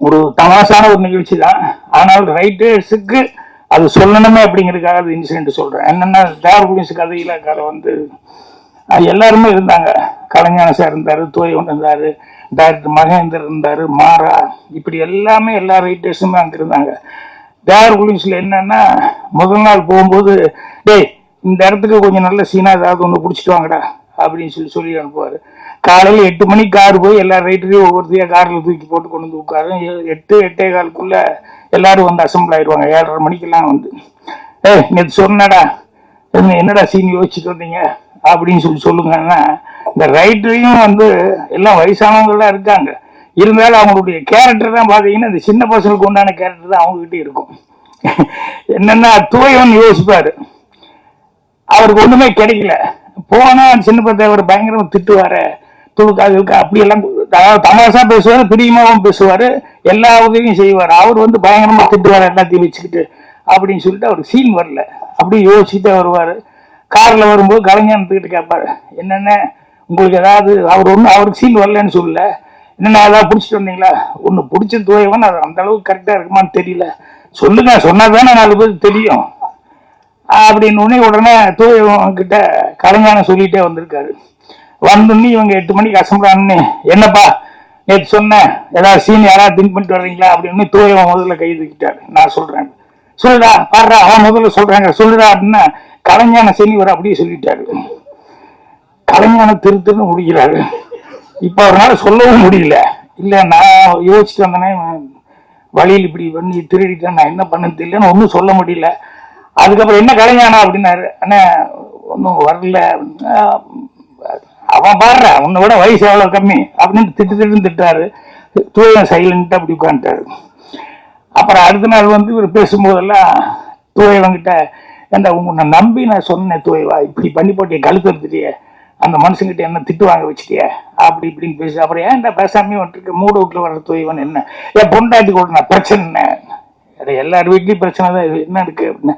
ஒரு தமாசான ஒரு நிகழ்ச்சி தான் ஆனால் ரைட்டர்ஸுக்கு அது சொல்லணுமே அப்படிங்கிறதுக்காக அது இன்சிடென்ட் சொல்கிறேன் என்னென்னா தேவர் புலிஸ் கதையில் கதை வந்து எல்லாருமே இருந்தாங்க. கலைஞான சார் இருந்தார் தோயவன் இருந்தார் டாக்டர் மகேந்தர் இருந்தார் மாறா இப்படி எல்லாமே எல்லா ரைட்டர்ஸுமே அங்கே இருந்தாங்க. தேவர் புலிஸ்ல என்னன்னா முதல் நாள் போகும்போது டேய் இந்த இடத்துக்கு கொஞ்சம் நல்ல சீனா ஏதாவது ஒன்று பிடிச்சிட்டு வாங்கடா அப்படின்னு சொல்லி சொல்லி அனுப்புவார். காலையில் எட்டு மணிக்கு கார் போய் எல்லா ரைட்டரையும் ஒவ்வொருத்தையும் காரில் தூக்கி போட்டு கொண்டு வந்து உட்காரு. எட்டு எட்டே காலுக்குள்ள எல்லாரும் வந்து அசம்பிள் ஆயிடுவாங்க. ஏழரை மணிக்கெல்லாம் வந்து. ஏய் நேற்று சொன்னடா. என்னடா சீன் யோசிச்சுட்டு வந்தீங்க? அப்படின்னு சொல்லி சொல்லுங்கன்னா இந்த ரைட்டரையும் வந்து எல்லாம் வயசானவங்களாம் இருக்காங்க. இருந்தாலும் அவங்களுடைய கேரக்டர் தான் பார்த்தீங்கன்னா இந்த சின்ன பசங்களுக்கு உண்டான கேரக்டர் தான் அவங்ககிட்ட இருக்கும். என்னன்னா தூயவன் யோசிப்பாரு. அவருக்கு ஒண்ணுமே கிடைக்கல. போனா சின்ன பத்தவர் பயங்கரமா திட்டுவாரு. துளுக்காது அப்படியெல்லாம் அதாவது தமாசா பேசுவார் பிரியமாகவும் பேசுவார் எல்லா உதவியும் செய்வார். அவர் வந்து பயங்கரமாக திட்டுவார் எல்லாத்தையும் வச்சுக்கிட்டு அப்படின்னு சொல்லிட்டு அவர் சீன் வரல. அப்படி யோசிச்சுட்டே வருவார். காரில் வரும்போது கலைஞானத்துக்கிட்ட கேட்பார் என்னென்ன உங்களுக்கு ஏதாவது அவர் ஒன்றும் அவருக்கு சீன் வரலன்னு சொல்லல. என்னென்ன ஏதாவது பிடிச்சிட்டு வந்தீங்களா? ஒன்று பிடிச்ச தூயவன் அது அந்த அளவுக்கு கரெக்டாக இருக்குமான்னு தெரியல. சொல்லுங்க சொன்னால் தானே நாலு பேருக்கு தெரியும். அப்படின்னு உடனே உடனே தூயவன் கிட்ட கலைஞான சொல்லிட்டே வந்திருக்காரு. வந்தோடனே இவங்க எட்டு மணிக்கு அசம்பிளான்னு என்னப்பா நேற்று சொன்னேன் ஏதாவது சீன் யாராவது திங்க் பண்ணிட்டு வர்றீங்களா அப்படின்னு தூயவன் முதல்ல கை தூக்கிட்டாரு. நான் சொல்றேன். சொல்லுடா பாடுறா அவன் முதல்ல சொல்றாங்க. சொல்லுடா அப்படின்னா கலைஞான சீனிவர் அப்படியே சொல்லிட்டாரு. கலைஞான திரு முடிக்கிறாரு. இப்ப அவரால் சொல்லவும் முடியல. இல்லை நான் யோசிச்சுட்டு வந்தேனே வழியில் இப்படி பண்ணி திருடிட்டேன் நான் என்ன பண்ணது தெரியலன்னு ஒன்றும் சொல்ல முடியல. அதுக்கப்புறம் என்ன கலைஞானா அப்படின்னாரு. அண்ணா ஒன்றும் வரல அவன் பாடுற உன்னை விட வயசு எவ்வளோ கம்மி? அப்படின்னு திட்டு திட்டுன்னு திட்டாரு தூயம் சைலண்ட்டாக அப்படி உட்காந்துட்டாரு அப்புறம் அடுத்த நாள் வந்து இவர் பேசும்போதெல்லாம் தூயவங்கிட்ட ஏண்டா உன்னை நம்பி நான் சொன்னேன் தூயவா? இப்படி பண்ணி போட்டிய கழுத்து எடுத்துட்டியே அந்த மனுஷங்கிட்ட என்ன திட்டு வாங்க வச்சுட்டியே? அப்படி இப்படின்னு பேசி அப்புறம் ஏன்டா பேசாமே வந்துட்டு மூடு வீட்டில் வர்ற தூயவன் என்ன? என் பொண்டாட்டி கூட நான் பிரச்சனை என்ன எல்லார் வீட்லையும் பிரச்சனை தான். இது என்ன இருக்கு? அப்படின்னு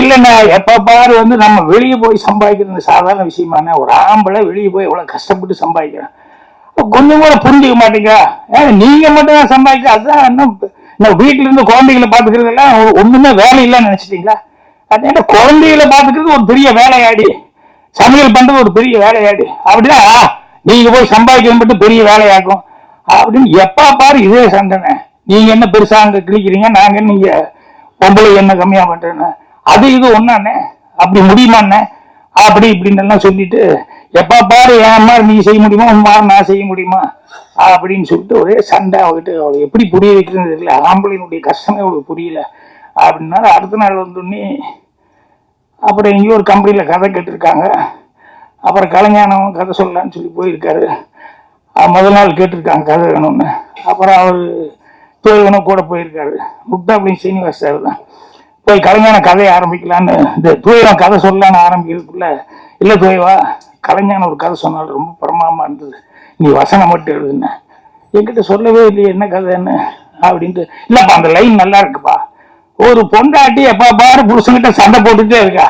இல்லைண்ணா எப்போ பாரு வந்து நம்ம வெளியே போய் சம்பாதிக்கிறது சாதாரண விஷயமான ஒரு ஆம்பளை வெளியே போய் எவ்வளோ கஷ்டப்பட்டு சம்பாதிக்கிறேன். கொஞ்சம் கூட புரிஞ்சுக்க மாட்டீங்க ஏன் நீங்க மட்டும் தான் சம்பாதிக்க அதுதான் இன்னும் இந்த வீட்டுல இருந்து குழந்தைகளை பாத்துக்கிறதெல்லாம் ஒன்றுமே ஒண்ணுமே வேலை இல்லைன்னு நினைச்சிட்டீங்களா? அது என்ன குழந்தைகளை பாத்துக்கிறது ஒரு பெரிய வேலையாடி. சமையல் பண்றது ஒரு பெரிய வேலையாடி. அப்படின்னா நீங்கள் நீங்க போய் சம்பாதிக்கிறது மட்டும் பெரிய வேலையாக்கும். அப்படின்னு எப்போ பாரு இதே சண்டைனே நீங்க என்ன பெருசா அங்க கிழிக்கிறீங்க? நாங்க நீங்க பொம்பளை என்ன கம்மியா பண்றேன்னு. அது இது ஒண்ணானே? அப்படி முடியுமாண்ணே அப்படி இப்படின்னு எல்லாம் சொல்லிட்டு எப்பா பாரு என் மாதிரி நீ செய்ய முடியுமா? உன் மாதிரி நான் செய்ய முடியுமா? அப்படின்னு சொல்லிட்டு ஒரே சண்டை அவகிட்ட அவளை எப்படி புரிய வைக்கிறது தெரியல. ஆம்பளையினுடைய கஷ்டமே அவளுக்கு புரியல. அப்படின்னா அடுத்த நாள் வந்தோடனே அப்புறம் எங்கேயோ ஒரு கம்பெனியில் கதை கேட்டிருக்காங்க. அப்புறம் கலைஞானம் கதை சொல்லலான்னு சொல்லி போயிருக்காரு. முதல் நாள் கேட்டிருக்காங்க கதை வேணும்னு. அப்புறம் அவர் தோய்வனும் கூட போயிருக்காரு. முக்தாபுலிங் சீனிவாஸ் சார் தான். போய் கலைஞான கதையை ஆரம்பிக்கலான்னு இந்த தூயவன் கதை சொல்லலான்னு ஆரம்பிக்கிறதுக்குள்ள இல்லை தூயவா கலைஞான ஒரு கதை சொன்னால் ரொம்ப பிரமாமா இருந்தது. நீ வசனம் மட்டும் எழுதுன. என்கிட்ட சொல்லவே இல்லையே என்ன கதைன்னு அப்படின்ட்டு. இல்லைப்பா அந்த லைன் நல்லா இருக்குப்பா. ஒரு பொண்டாட்டி எப்பா பாரு புருஷன்கிட்ட சண்டை போட்டுட்டே இருக்கா.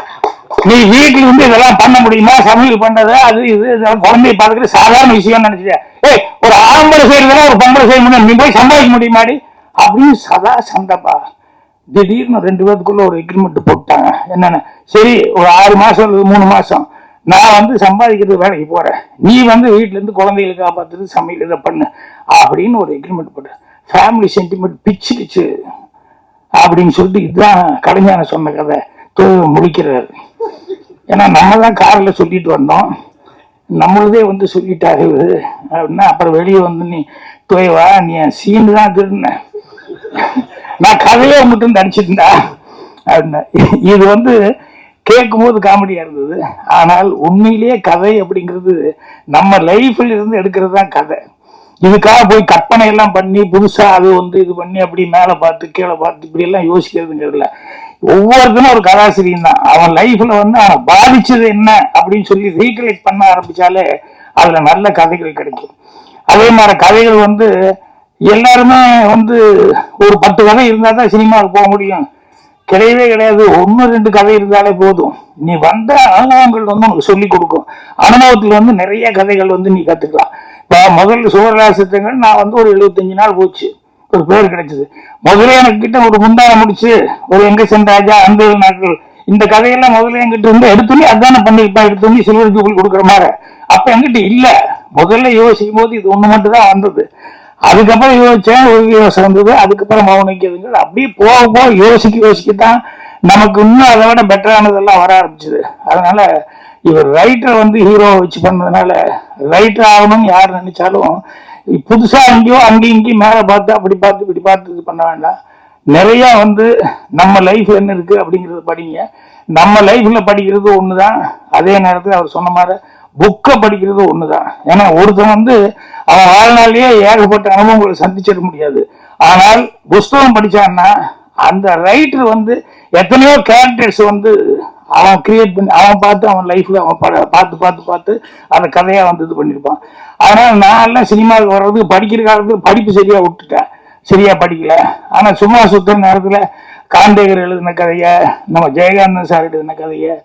நீ வீட்டுல இருந்து இதெல்லாம் பண்ண முடியுமா? சமையல் பண்றது அது இது இதெல்லாம் குழந்தைய பாத்துக்கிறது சாதாரண விஷயம் நினைச்சியா ஏய் ஒரு ஆம்பளை செய்யறதுனா ஒரு பொம்பளை செய்ய முடியும். நீ போய் சம்பாதிக்க முடியுமாடி? அப்படின்னு சதா சண்டைப்பா. திடீர்னு ரெண்டு பேத்துக்குள்ள ஒரு எக்ரிமெண்ட் போட்டாங்க. என்னென்ன? சரி ஒரு ஆறு மாசம் அல்லது மூணு மாசம். நான் வந்து சம்பாதிக்கிறது வேலைக்கு போறேன். நீ வந்து வீட்டுல இருந்து குழந்தைகளை காப்பாத்துறது சமையல் இதை பண்ணு. அப்படின்னு ஒரு எக்ரிமெண்ட் போட்டேன் ஃபேமிலி சென்டிமெண்ட் பிச்சு பிச்சு அப்படின்னு சொல்லிட்டு இதுதான் கலைஞான சொன்ன கதை. முடிக்கிறார் ஏன்னா நம்ம தான் காரில் சொல்லிட்டு வந்தோம். நம்மளதே வந்து சொல்லிட்டாரு அப்படின்னா அப்புறம் வெளியே வந்து நீ துவைவா நீ சீனு தான் திருந்த நான் கதையை மட்டும் தடிச்சிருந்தா அப்படின்னா இது வந்து கேட்கும்போது காமெடியாக இருந்தது. ஆனால் உண்மையிலேயே கதை அப்படிங்கிறது நம்ம லைஃப்பில் இருந்து எடுக்கிறது தான் கதை. இதுக்காக போய் கற்பனை எல்லாம் பண்ணி புதுசாக அது வந்து இது பண்ணி அப்படி மேலே பார்த்து கீழே பார்த்து இப்படியெல்லாம் யோசிக்கிறதுங்கிறதுல ஒவ்வொருத்தனும் ஒரு கதாசிரியன் தான். அவன் லைஃப்ல வந்து அவன் பாதிச்சது என்ன அப்படின்னு சொல்லி ரீகலெக்ட் பண்ண ஆரம்பிச்சாலே அதுல நல்ல கதைகள் கிடைக்கும். அதே மாதிரி கதைகள் வந்து எல்லாருமே வந்து ஒரு பத்து கதை இருந்தா தான் சினிமாவுக்கு போக முடியும். கிடையவே கிடையாது. ஒன்று ரெண்டு கதை இருந்தாலே போதும். நீ வந்த அனுபவங்கள் வந்து உனக்கு சொல்லி கொடுக்கும். அனுபவத்தில் வந்து நிறைய கதைகள் வந்து நீ கத்துக்கலாம். இப்போ முதல்ல சுவரராசத்தங்கள் நான் வந்து ஒரு எழுபத்தஞ்சு நாள் போச்சு. ஒரு பேர் கிடைச்சது. முதல்ல எனக்கு ஒரு முந்தான முடிச்சு ஒரு எங்க சென்றாஜா அந்த நாட்கள் இந்த கதையெல்லாம் முதல்ல என்கிட்ட இருந்து எடுத்துனே அதானே பண்ணிருப்பா எடுத்துனே சில்வர் ஜூபிள் கொடுக்குற மாதிரி. அப்ப என்கிட்ட இல்ல. முதல்ல யோசிக்கும் போது இது ஒண்ணு மட்டும் தான் வந்தது. அதுக்கப்புறம் யோசிச்சேன் ஒரு யோசனை வந்தது. அதுக்கப்புறம் மௌனிக்கிறதுங்கள் அப்படியே போக போக யோசிக்க யோசிக்கத்தான் நமக்கு இன்னும் அதை விட பெட்டரானதெல்லாம் வர ஆரம்பிச்சது. அதனால இவர் ரைட்டரை வந்து ஹீரோவை வச்சு பண்ணதுனால ரைட்டர் ஆகணும்னு யார் நினைச்சாலும் புதுசா அங்கேயோ அங்கேயும் இங்கேயும் மேலே பார்த்து அப்படி பார்த்து இப்படி பார்த்து இது பண்ண வேண்டாம். நிறைய வந்து நம்ம லைஃப் என்ன இருக்கு அப்படிங்கறத படிங்க. நம்ம லைஃப்ல படிக்கிறது ஒண்ணுதான். அதே நேரத்தில் அவர் சொன்ன மாதிரி புக்கை படிக்கிறது ஒண்ணுதான். ஏன்னா ஒருத்தன் வந்து அவன் வாழ்நாளிலேயே ஏகப்பட்ட அனுபவங்களை சந்திச்சிட முடியாது. ஆனால் புஸ்தகம் படிச்சான்னா அந்த ரைட்டர் வந்து எத்தனையோ கேரக்டர்ஸ் வந்து அவன் கிரியேட் பண்ணி அவன் பார்த்து அவன் லைஃப்ல அவன் பட- பார்த்து பார்த்து பார்த்து அந்த கதையாக வந்து இது பண்ணியிருப்பான். அதனால நான் எல்லாம் சினிமாவுக்கு வர்றதுக்கு படிக்கிற காலத்துக்கு படிப்பு சரியா விட்டுட்டேன். சரியா படிக்கல. ஆனா சும்மா சுத்துற நேரத்துல காண்டேகர் எழுதின கதைய நம்ம ஜெயகாந்தன் சார் எழுதின கதைய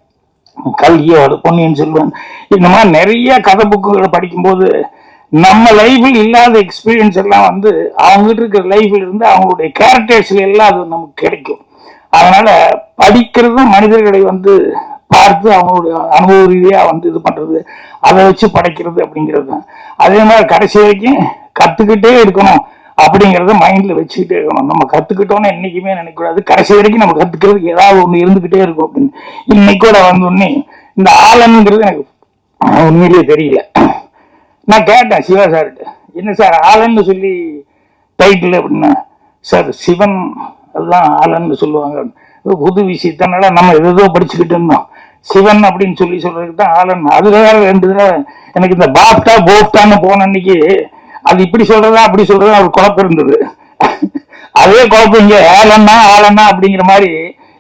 கல்கியோட பொன்னியின் செல்வன் இந்த மாதிரி நிறைய கதை புக்குகளை படிக்கும்போது நம்ம லைஃபில் இல்லாத எக்ஸ்பீரியன்ஸ் எல்லாம் வந்து அவங்ககிட்ட இருக்கிற லைஃப்ல இருந்து அவங்களுடைய கேரக்டர்ஸ்ல எல்லாம் அது நமக்கு கிடைக்கும். அதனால படிக்கிறதும் மனிதர்களை வந்து பார்த்து அவங்களுடைய அனுபவ ரீதியா வந்து இது பண்றது அதை வச்சு படைக்கிறது அப்படிங்கிறது தான். அதே மாதிரி கடைசி வரைக்கும் கத்துக்கிட்டே இருக்கணும் அப்படிங்கறத மைண்ட்ல வச்சுக்கிட்டே இருக்கணும். நம்ம கத்துக்கிட்டோம்னு என்னைக்குமே நினைக்கக்கூடாது. கடைசி வரைக்கும் நம்ம கத்துக்கிறதுக்கு ஏதாவது ஒண்ணு இருந்துகிட்டே இருக்கும் அப்படின்னு. இன்னைக்கு கூட இந்த ஆலன்ங்கிறது எனக்கு உண்மையிலேயே தெரியல. நான் கேட்டேன் சிவா சார்கிட்ட என்ன சார் ஆலன்னு சொல்லி டைட்டில் அப்படின்னா சார் சிவன் அதுதான் ஆலன்னு சொல்லுவாங்க. புது விஷயத்தனால நம்ம எதோ படிச்சுக்கிட்டு இருந்தோம். சிவன் அப்படின்னு சொல்லி சொல்றதுக்கு தான் ஆலன் அது வேற ரெண்டு எனக்கு இந்த பாப்டா போப்டான்னு போன அன்னைக்கு அது இப்படி சொல்றதா அப்படி சொல்றதா ஒரு குழப்பம் இருந்தது. அதே குழப்பம் இங்க ஆலன்னா ஆலன்னா அப்படிங்கிற மாதிரி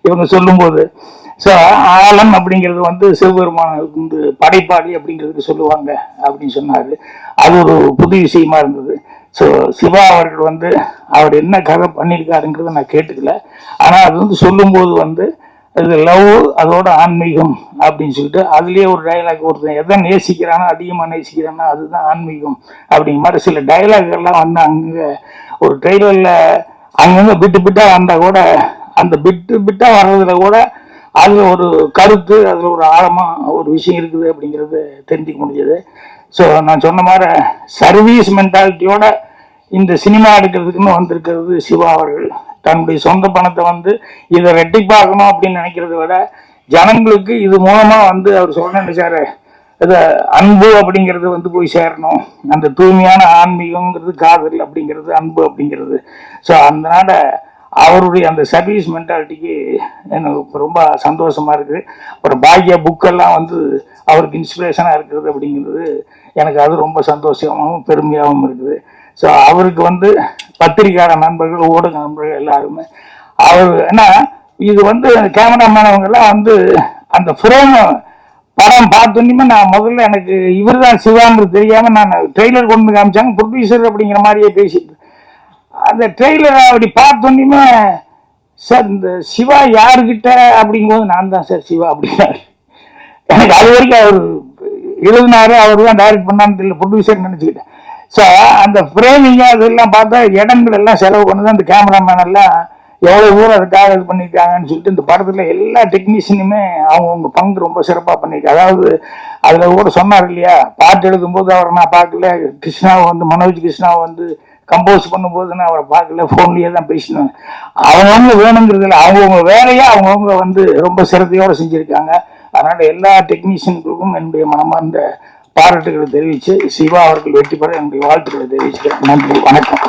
இவங்க சொல்லும்போது. ஸோ ஆலன் அப்படிங்கிறது வந்து சிவபெருமான வந்து படைப்பாளி அப்படிங்கிறதுக்கு சொல்லுவாங்க அப்படின்னு சொன்னாரு. அது ஒரு புது விஷயமா இருந்தது. ஸோ சிவா அவர்கள் வந்து அவர் என்ன கதை பண்ணியிருக்காருங்கிறத நான் கேட்டுக்கல. ஆனால் அது வந்து சொல்லும்போது வந்து இது லவ் அதோட ஆன்மீகம் அப்படின்னு சொல்லிட்டு அதுலேயே ஒரு டயலாக் ஒருத்தன் எதை நேசிக்கிறானோ அதிகமாக நேசிக்கிறானோ அதுதான் ஆன்மீகம் அப்படிங்கிற மாதிரி சில டயலாக் வந்து அங்கே ஒரு ட்ரெய்லர்ல அங்கங்கே பிட்டு பிட்டாக வந்தால் கூட அந்த பிட்டு பிட்டாக வர்றதுல கூட அதில் ஒரு கருத்து அதில் ஒரு ஆழமாக ஒரு விஷயம் இருக்குது அப்படிங்கிறது தெரிஞ்சுக்க முடிஞ்சது. ஸோ நான் சொன்ன மாதிரி சர்வீஸ் மென்டாலிட்டியோட இந்த சினிமா எடுக்கிறதுக்குன்னு வந்திருக்கிறது சிவா அவர்கள். தன்னுடைய சொந்த பணத்தை வந்து இதை ரெட்டிப்பாகணும் அப்படின்னு நினைக்கிறத விட ஜனங்களுக்கு இது மூலமா வந்து அவர் சொல்ல நினைச்சாரு இதை அன்பு அப்படிங்கிறது வந்து போய் சேரணும். அந்த தூய்மையான ஆன்மீகங்கிறது காதல் அப்படிங்கிறது அன்பு அப்படிங்கிறது. ஸோ அதனால அவருடைய அந்த சர்வீஸ் மென்டாலிட்டிக்கு எனக்கு ரொம்ப சந்தோஷமா இருக்கு அப்புறம் பாக்கிய புக்கெல்லாம் வந்து அவருக்கு இன்ஸ்பிரேஷனாக இருக்கிறது அப்படிங்கிறது எனக்கு அது ரொம்ப சந்தோஷமாகவும் பெருமையாகவும் இருக்குது. ஸோ அவருக்கு வந்து பத்திரிகையாள நண்பர்கள் ஊடக நண்பர்கள் எல்லாருமே. அவர் ஏன்னா இது வந்து கேமராமேனவங்கெல்லாம் வந்து அந்த ஃப்ரேம் படம் பார்த்தோன்னே நான் முதல்ல எனக்கு இவர் தான் சிவாங்கிறது தெரியாமல் நான் ட்ரெய்லர் கொண்டு வந்து காமிச்சாங்க. ப்ரொடியூசர் அப்படிங்கிற மாதிரியே பேசிட்டு. அந்த ட்ரெய்லரை அப்படி பார்த்தோன்னே சார் இந்த சிவா யாருக்கிட்ட அப்படிங்கும்போது நான் தான் சார் சிவா அப்படின்னாரு. எனக்கு அது வரைக்கும் அவர் எழுதினாரு அவர் தான் டைரக்ட் பண்ணான்னு தெரியல ப்ரொடியூசர் நினச்சிக்கிட்டேன். ஸோ அந்த ஃப்ரேமிங்க அதெல்லாம் பார்த்தா இடங்கள் எல்லாம் செலவு பண்ணது அந்த கேமராமேன் எல்லாம் எவ்வளோ தூரம் அதுக்காக இது பண்ணியிருக்காங்கன்னு சொல்லிட்டு இந்த படத்தில் எல்லா டெக்னீஷியனுமே அவங்கவுங்க பங்கு ரொம்ப சிறப்பாக பண்ணியிருக்காங்க. அதாவது அதில் கூட சொன்னார் இல்லையா பாட்டு எழுதும்போது அவரை நான் பார்க்கல கிருஷ்ணாவை வந்து மனோஜ் கிருஷ்ணாவை வந்து கம்போஸ் பண்ணும்போது நான் அவரை பார்க்கல ஃபோன்லேயே தான் பேசினேன். அவங்கவுங்க வேணுங்கிறதுல அவங்கவுங்க வேலையை அவங்கவுங்க வந்து ரொம்ப சிரத்தையோடு செஞ்சுருக்காங்க. அதனால் எல்லா டெக்னீஷியன்களுக்கும் என்னுடைய மனமார்ந்த பாராட்டுகளை தெரிவித்து சிவா அவர்கள் வெற்றி பெற என்னுடைய வாழ்த்துக்களை தெரிவிச்சுக்கிறேன் நன்றி வணக்கம்.